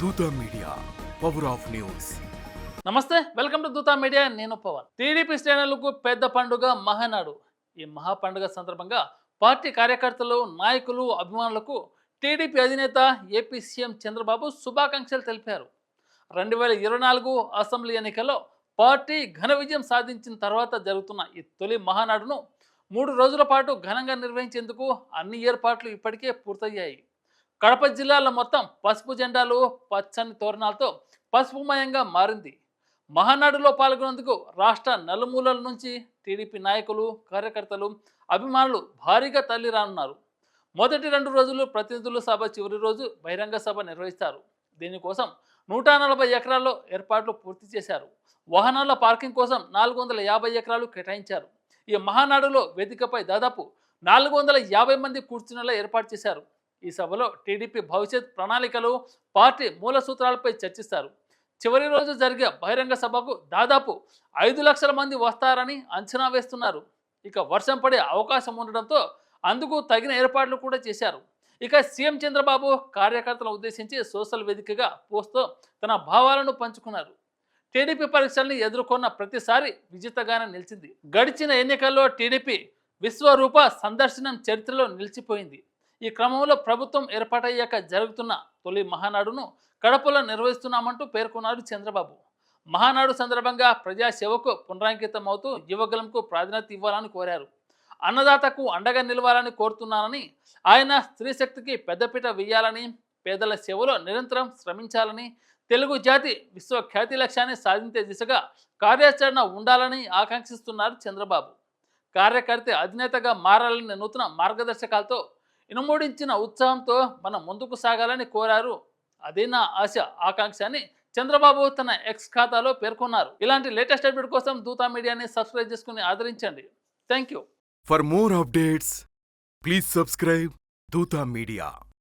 Dootha media power of news. నమస్తే welcome to Dootha media నేను Pavan. TDP శ్రేణులకు పెద్ద పండుగ మహానాడు. ఈ మహా పండుగ సందర్భంగా పార్టీ కార్యకర్తలు నాయకులు అభిమానులకు టీడీపీ అధినేత ఏపీ సీఎం చంద్రబాబు శుభాకాంక్షలు తెలిపారు. రెండు వేల ఇరవై నాలుగు అసెంబ్లీ ఎన్నికల్లో పార్టీ ఘన విజయం సాధించిన తర్వాత జరుగుతున్న ఈ తొలి మహానాడును మూడు రోజుల పాటు ఘనంగా నిర్వహించేందుకు అన్ని ఏర్పాట్లు ఇప్పటికే పూర్తయ్యాయి. కడప జిల్లాలో మొత్తం పసుపు జెండాలు పచ్చని తోరణాలతో పసుపుమయంగా మారింది. మహానాడులో పాల్గొనేందుకు రాష్ట్ర నలుమూలల నుంచి టీడీపీ నాయకులు కార్యకర్తలు అభిమానులు భారీగా తల్లి రానున్నారు. మొదటి రెండు రోజులు ప్రతినిధుల సభ చివరి రోజు బహిరంగ సభ నిర్వహిస్తారు. దీనికోసం నూట నలభై ఎకరాల్లో ఏర్పాట్లు పూర్తి చేశారు. వాహనాల పార్కింగ్ కోసం నాలుగు వందల యాభై ఎకరాలు కేటాయించారు. ఈ మహానాడులో వేదికపై దాదాపు నాలుగు వందల యాభై మంది కూర్చునేలా ఏర్పాటు చేశారు. ఈ సభలో టీడీపీ భవిష్యత్ ప్రణాళికలు పార్టీ మూల సూత్రాలపై చర్చిస్తారు. చివరి రోజు జరిగే బహిరంగ సభకు దాదాపు ఐదు లక్షల మంది వస్తారని అంచనా వేస్తున్నారు. ఇక వర్షం పడే అవకాశం ఉండడంతో అందుకు తగిన ఏర్పాట్లు కూడా చేశారు. ఇక సీఎం చంద్రబాబు కార్యకర్తలను ఉద్దేశించి సోషల్ వేదికగా పోస్తో తన భావాలను పంచుకున్నారు. టీడీపీ పరీక్షల్ని ఎదుర్కొన్న ప్రతిసారి విజేతగానే నిలిచింది. గడిచిన ఎన్నికల్లో టీడీపీ విశ్వరూప సందర్శనం చరిత్రలో నిలిచిపోయింది. ఈ క్రమంలో ప్రభుత్వం ఏర్పాటయ్యాక జరుగుతున్న తొలి మహానాడును కడపలో నిర్వహిస్తున్నామంటూ పేర్కొన్నారు చంద్రబాబు. మహానాడు సందర్భంగా ప్రజాసేవకు పునరాంకితం అవుతూ ప్రాధాన్యత ఇవ్వాలని కోరారు. అన్నదాతకు అండగా నిలవాలని కోరుతున్నానని ఆయన స్త్రీశక్తికి పెద్దపీట వేయాలని పేదల సేవలో నిరంతరం శ్రమించాలని తెలుగు జాతి విశ్వఖ్యాతి లక్ష్యాన్ని సాధించే దిశగా కార్యాచరణ ఉండాలని ఆకాంక్షిస్తున్నారు చంద్రబాబు. కార్యకర్త అధినేతగా మారాలని నూతన మార్గదర్శకాలతో ఇనుమూడించిన ఉత్సాహంతో మనం ముందుకు సాగాలని కోరారు. అదే నా ఆశ ఆకాంక్ష అని చంద్రబాబు తన ఎక్స్ ఖాతాలో పేర్కొన్నారు. ఇలాంటి లేటెస్ట్ అప్డేట్ కోసం దూతా మీడియాని సబ్స్క్రైబ్ చేసుకుని ఆదరించండి. Thank you for more updates please subscribe Dootha media.